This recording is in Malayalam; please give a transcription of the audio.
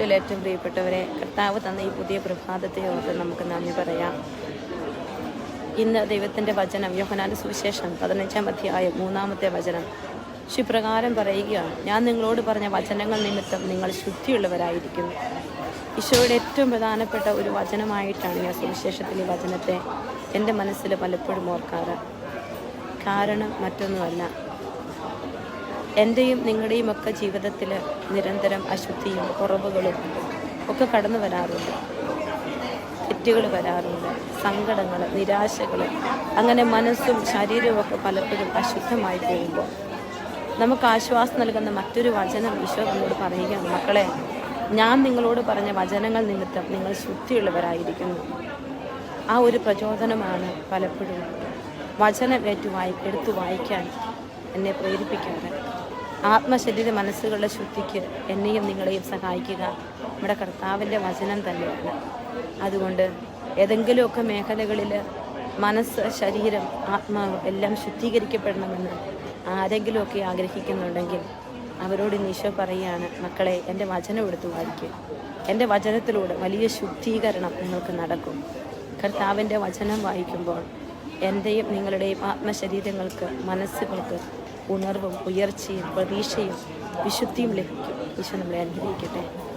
ഈശോയിൽ ഏറ്റവും പ്രിയപ്പെട്ടവരെ കർത്താവ് തന്ന ഈ പുതിയ പ്രഭാതത്തെ ഓർത്ത് നമുക്ക് നന്ദി പറയാം. ഇന്ന് ദൈവത്തിന്റെ വചനം യോഹനാന്റെ സുവിശേഷം പതിനഞ്ചാം അധ്യായം മൂന്നാമത്തെ വചനം ശുപ്രകാരം പറയുകയാണ്. ഞാൻ നിങ്ങളോട് പറഞ്ഞ വചനങ്ങൾ നിമിത്തം നിങ്ങൾ ശുദ്ധിയുള്ളവരായിരിക്കുന്നു. ഈശോയുടെ ഏറ്റവും പ്രധാനപ്പെട്ട ഒരു വചനമായിട്ടാണ് ഞാൻ സുവിശേഷത്തിലെ വചനത്തെ എന്റെ മനസ്സിൽ പലപ്പോഴും ഓർക്കാറ്. കാരണം മറ്റൊന്നുമല്ല. എന്റെയും നിങ്ങളുടെയും ഒക്കെ ജീവിതത്തിൽ നിരന്തരം അശുദ്ധിയും കുറവുകളും ഒക്കെ കടന്നു വരാറുണ്ട്. തെറ്റുകൾ വരാറുണ്ട്. സങ്കടങ്ങൾ നിരാശകൾ അങ്ങനെ മനസ്സും ശരീരവും ഒക്കെ പലപ്പോഴും അശുദ്ധമായി പോകുമ്പോൾ നമുക്ക് ആശ്വാസം നൽകുന്ന മറ്റൊരു വചനം ഈശോ നമ്മളോട് പറയുകയാണ്. മക്കളെ ഞാൻ നിങ്ങളോട് പറഞ്ഞ വചനങ്ങൾ നിമിത്തം നിങ്ങൾ ശുദ്ധിയുള്ളവരായിരിക്കുന്നു. ആ ഒരു പ്രചോദനമാണ് പലപ്പോഴും വചനം ഏറ്റു വായി എടുത്തു വായിക്കാൻ എന്നെ പ്രേരിപ്പിക്കാറ്. ആത്മശരീര മനസ്സുകളുടെ ശുദ്ധിക്ക് എന്നെയും നിങ്ങളെയും സഹായിക്കുക. നമ്മുടെ കർത്താവിന്റെ വചനം തന്നെയാണ്. അതുകൊണ്ട് ഏതെങ്കിലുമൊക്കെ മേഖലകളിൽ മനസ്സ് ശരീരം ആത്മാവ് എല്ലാം ശുദ്ധീകരിക്കപ്പെടണമെന്ന് ആരെങ്കിലുമൊക്കെ ആഗ്രഹിക്കുന്നുണ്ടെങ്കിൽ അവരോട് ഈശോ പറയുകയാണ് മക്കളെ എന്റെ വചനം എടുത്തു വായിക്കും. എന്റെ വചനത്തിലൂടെ വലിയ ശുദ്ധീകരണം നിങ്ങൾക്ക് നടക്കും. കർത്താവിന്റെ വചനം വായിക്കുമ്പോൾ എന്റെയും നിങ്ങളുടെയും ആത്മശരീരങ്ങൾക്ക് മനസ്സുകൾക്ക് ഉണർവും ഉയർച്ചയും പ്രതീക്ഷയും വിശുദ്ധിയും ലഭിക്കും. വിശു നമ്മളെ അനുഗ്രഹിക്കട്ടെ.